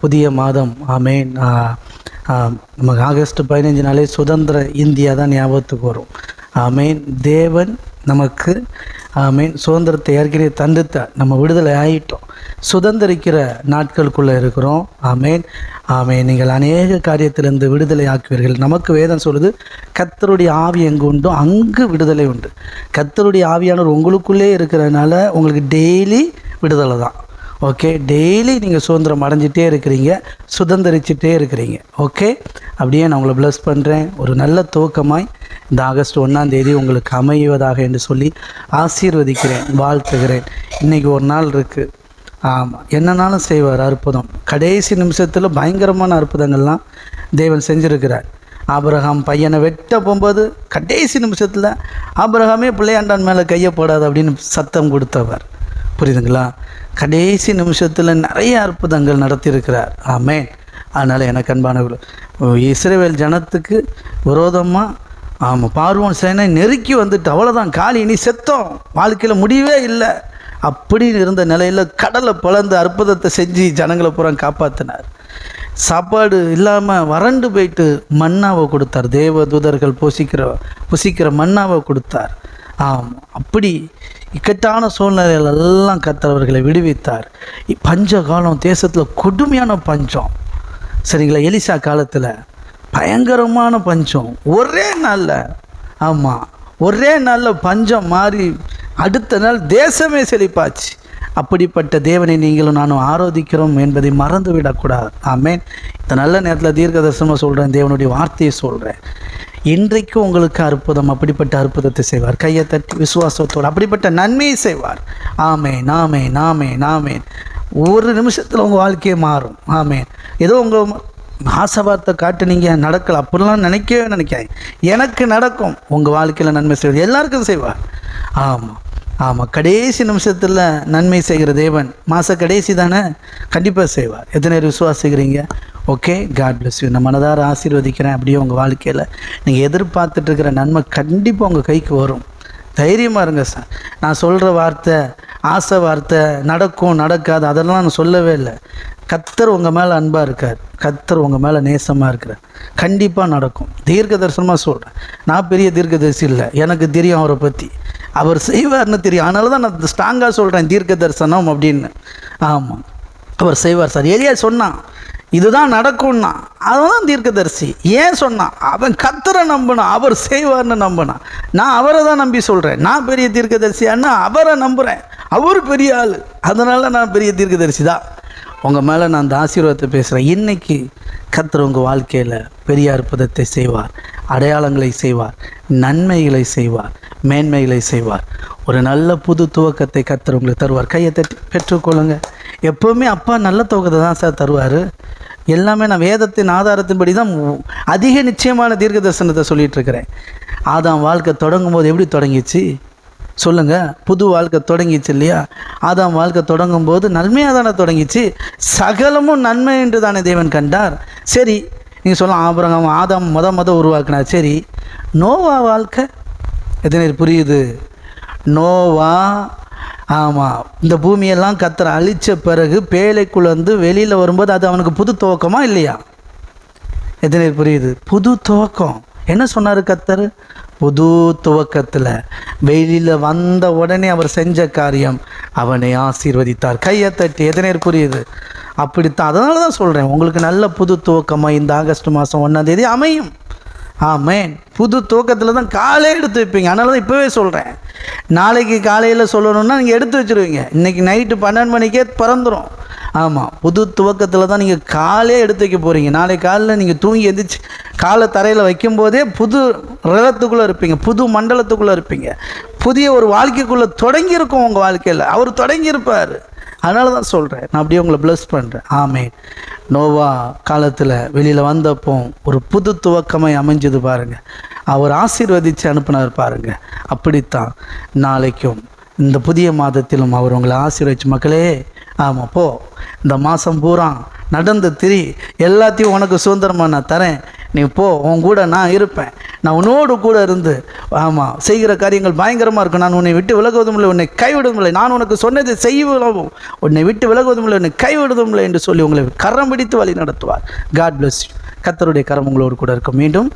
புதிய மாதம் ஆமேன். நமக்கு ஆகஸ்ட் பதினஞ்சு நாளே சுதந்திர இந்தியா தான் ஞாபகத்துக்கு வரும். ஆமேன். தேவன் நமக்கு ஆமேன் சுதந்திரத்தை ஏற்கனவே தந்துட்டார். நம்ம விடுதலை ஆகிட்டோம் சுதந்திரிக்கிற நாட்களுக்குள்ளே இருக்கிறோம். ஆமேன். ஆமேன். நீங்கள் அநேக காரியத்திலிருந்து விடுதலை ஆக்குவீர்கள். நமக்கு வேதம் சொல்லுது கத்தருடைய ஆவி எங்கு உண்டோ அங்கு விடுதலை உண்டு. கத்தருடைய ஆவியானவர் உங்களுக்குள்ளே இருக்கிறதுனால உங்களுக்கு டெய்லி விடுதலை தான். ஓகே டெய்லி நீங்கள் சுதந்திரம் அடைஞ்சிட்டே இருக்கிறீங்க சுதந்திரிச்சிட்டே இருக்கிறீங்க. ஓகே அப்படியே நான் உங்களை ப்ளஸ் பண்ணுறேன் ஒரு நல்ல துவக்கமாய் இந்த ஆகஸ்ட் ஒன்றாம் தேதி உங்களுக்கு அமைவதாக என்று சொல்லி ஆசீர்வதிக்கிறேன் வாழ்த்துகிறேன். இன்றைக்கி ஒரு நாள் இருக்குது ஆமாம் என்னன்னாலும் செய்வார் அற்புதம். கடைசி நிமிஷத்தில் பயங்கரமான அற்புதங்கள்லாம் தேவன் செஞ்சுருக்கிறார். ஆபிரகாம் பையனை வெட்ட போகும்போது கடைசி நிமிஷத்தில் ஆபிரகாமே பிள்ளையாண்டான் மேலே கையை போடாது அப்படின்னு சத்தம் கொடுத்தவர். புரியுதுங்களா? கடைசி நிமிஷத்தில் நிறைய அற்புதங்கள் நடத்தியிருக்கிறார். ஆமேன். அதனால் எனக்கு அன்பானவர்கள் இஸ்ரேவேல் ஜனத்துக்கு விரோதமாக ஆமாம் பார்வோன் சேனை நெருக்கி வந்துட்டு அவ்வளோதான் காலி இனி செத்தோம் வாழ்க்கையில் முடியவே இல்லை. அப்படி இருந்த நிலையில் கடலை பிளந்து அற்புதத்தை செஞ்சு ஜனங்களை பூரா காப்பாற்றினார் சாப்பாடு இல்லாமல் வறண்டு போயிட்டு மண்ணாவை கொடுத்தார். தேவ தூதர்கள் புசிக்கிற புசிக்கிற மண்ணாவை கொடுத்தார். ஆம் அப்படி இக்கட்டான சூழ்நிலைகள் எல்லாம் கத்தவர்களை விடுவித்தார். பஞ்ச காலம் தேசத்தில் கொடுமையான பஞ்சம். சரிங்களா? எலிசா காலத்தில் பயங்கரமான பஞ்சம். ஒரே நாளில் ஆமாம் ஒரே நாளில் பஞ்சம் மாறி அடுத்த நாள் தேசமே செழிப்பாச்சு. அப்படிப்பட்ட தேவனை நீங்களும் நானும் ஆரோதிக்கிறோம் என்பதை மறந்து விடக்கூடாது ஆமேன். இந்த நல்ல நேரத்தில் தீர்க்கதர்சனமாக சொல்கிறேன் தேவனுடைய வார்த்தையை சொல்கிறேன் இன்றைக்கு உங்களுக்கு அற்புதம் அப்படிப்பட்ட அற்புதத்தை செய்வார். கையை தட்டி விசுவாசத்தோடு அப்படிப்பட்ட நன்மையை செய்வார். ஆமே நாமே நாமே நாமேன் ஒரு நிமிஷத்தில் உங்கள் வாழ்க்கையை மாறும். ஆமேன். ஏதோ உங்கள் ஆசை வார்த்தை காட்டுனீங்க நடக்கல அப்படிலாம் நினைக்கவே நினைக்காது எனக்கு நடக்கும். உங்கள் வாழ்க்கையில் நன்மை செய்வார். எல்லாருக்கும் செய்வார். ஆமாம் ஆமாம் கடைசி நிமிஷத்தில் நன்மை செய்கிற தேவன். மாத கடைசி தானே? கண்டிப்பாக செய்வார். எத்தனை பேர் விசுவாசிக்கிறீங்க? ஓகே காட் பிளஸ் யூ நான் மனதார ஆசீர்வதிக்கிறேன் அப்படியே உங்கள் வாழ்க்கையில். நீங்கள் எதிர்பார்த்துட்ருக்கிற நன்மை கண்டிப்பாக உங்கள் கைக்கு வரும். தைரியமாக இருங்க சார் நான் சொல்கிற வார்த்தை ஆசை வார்த்தை நடக்கும் நடக்காது அதெல்லாம் நான் சொல்லவே இல்லை. கத்தர் உங்கள் மேலே அன்பாக இருக்கார். கத்தர் உங்கள் மேலே நேசமாக இருக்கிறார். கண்டிப்பாக நடக்கும். தீர்க்க தரிசனமாக சொல்கிறேன் நான் பெரிய தீர்க்கதரிசி இல்லை. எனக்கு தெரியும் அவரை பற்றி அவர் செய்வார்னு தெரியும். அதனால தான் நான் ஸ்ட்ராங்காக சொல்கிறேன் தீர்க்க தரிசனம் அப்படின்னு. ஆமாம் அவர் செய்வார் சார். ஏரியா சொன்னான் இதுதான் நடக்கும்னா. அவன் தீர்க்கதரிசி. ஏன் சொன்னான்? அவன் கத்தரை நம்பினான். அவர் செய்வார்னு நம்பினான். நான் அவரை தான் நம்பி சொல்கிறேன் நான் பெரிய தீர்க்கதரிசியான்னா அவரை நம்புகிறேன் அவர் பெரிய ஆள். அதனால் நான் பெரிய தீர்க்கதரிசி தான். உங்கள் மேலே நான் அந்த ஆசீர்வாதத்தை பேசுகிறேன் இன்றைக்கி கத்தர் உங்கள் வாழ்க்கையில் பெரிய அற்புதத்தை செய்வார். அடையாளங்களை செய்வார். நன்மைகளை செய்வார். மேன்மைகளை செய்வார். ஒரு நல்ல புது துவக்கத்தை கத்தர் உங்களுக்கு தருவார். கையை தட்டி பெற்றுக்கொள்ளுங்க. எப்போவுமே அப்பா நல்ல துவக்கத்தை தான் சார் தருவார். எல்லாமே நான் வேதத்தின் ஆதாரத்தின்படி தான் அதிக நிச்சயமான தீர்க்க தரிசனத்தை சொல்லிகிட்ருக்கிறேன் ஆதாம் வாழ்க்கை தொடங்கும் போது எப்படி தொடங்கிச்சு? சொல்லுங்கள் புது வாழ்க்கை தொடங்கிச்சு இல்லையா? ஆதாம் வாழ்க்கை தொடங்கும் போது நன்மையாக தானே தொடங்கிச்சு? சகலமும் நன்மை என்று தானே தேவன் கண்டார். சரி நீங்கள் சொல்லலாம் ஆபரகம் ஆதாம் முத முத உருவாக்குனா சரி நோவா வாழ்க்கை எத்தனை புரியுது? நோவா ஆமாம் இந்த பூமியெல்லாம் கத்தரை அழித்த பிறகு பேழைக்குள்ளேருந்து வெளியில் வரும்போது அது அவனுக்கு புது துவக்கமா இல்லையா? எத்தனை புரியுது? புது துவக்கம். என்ன சொன்னார் கத்தர்? புது துவக்கத்தில் வெளியில் வந்த உடனே அவர் செஞ்ச காரியம் அவனை ஆசீர்வதித்தார். கையை தட்டி எத்தனை புரியுது அப்படித்தான். அதனால தான் சொல்கிறேன் உங்களுக்கு நல்ல புது துவக்கமாக இந்த ஆகஸ்ட் மாதம் ஒன்றாம் தேதி அமையும். ஆமேன். புது துவக்கத்தில் தான் காலையே எடுத்து வைப்பீங்க. அதனால தான் இப்போவே சொல்கிறேன் நாளைக்கு காலையில் சொல்லணும்னா நீங்கள் எடுத்து வச்சுருவீங்க. இன்றைக்கி நைட்டு பன்னெண்டு மணிக்கே பிறந்துடும் ஆமாம் புது துவக்கத்தில் தான் நீங்கள் காலே எடுத்து வைக்க போகிறீங்க நாளை காலில் நீங்கள் தூங்கி எந்திரிச்சு காலை தரையில் வைக்கும்போதே புது ரகத்துக்குள்ளே இருப்பீங்க புது மண்டலத்துக்குள்ளே இருப்பீங்க. புதிய ஒரு வாழ்க்கைக்குள்ளே தொடங்கியிருக்கும் உங்கள் வாழ்க்கையில். அவர் தொடங்கியிருப்பார். அதனால தான் சொல்கிறேன் நான் அப்படியே உங்களை ப்ளஸ் பண்ணுறேன் ஆமே நோவா காலத்தில் வெளியில் வந்தப்போ ஒரு புது துவக்கமாக அமைஞ்சது பாருங்கள் அவர் ஆசீர்வதித்து அனுப்புனார் பாருங்கள் அப்படித்தான் நாளைக்கும் இந்த புதிய மாதத்திலும் அவர் உங்களை ஆசீர்வதிச்சு. மக்களே ஆமாம் போ. இந்த மாதம் பூரா நடந்து திரி. எல்லாத்தையும் உனக்கு சுதந்திரமாக நான் தரேன். நீ போ உன் கூட நான் இருப்பேன். நான் உன்னோடு கூட இருந்து ஆமாம் செய்கிற காரியங்கள் பயங்கரமாக இருக்கும் நான் உன்னை விட்டு விலகுவதும் இல்லை உன்னை கைவிடுவதும் இல்லை. நான் உனக்கு சொன்னதை செய்வோம் உன்னை விட்டு விலகுவதும் இல்லை உன்னை கைவிடுவதும் இல்லை என்று சொல்லி உங்களை கரம் பிடித்து வழி நடத்துவார். காட் பிளஸ் யூ கத்தருடைய கரம் உங்களோடு கூட இருக்கும். மீண்டும்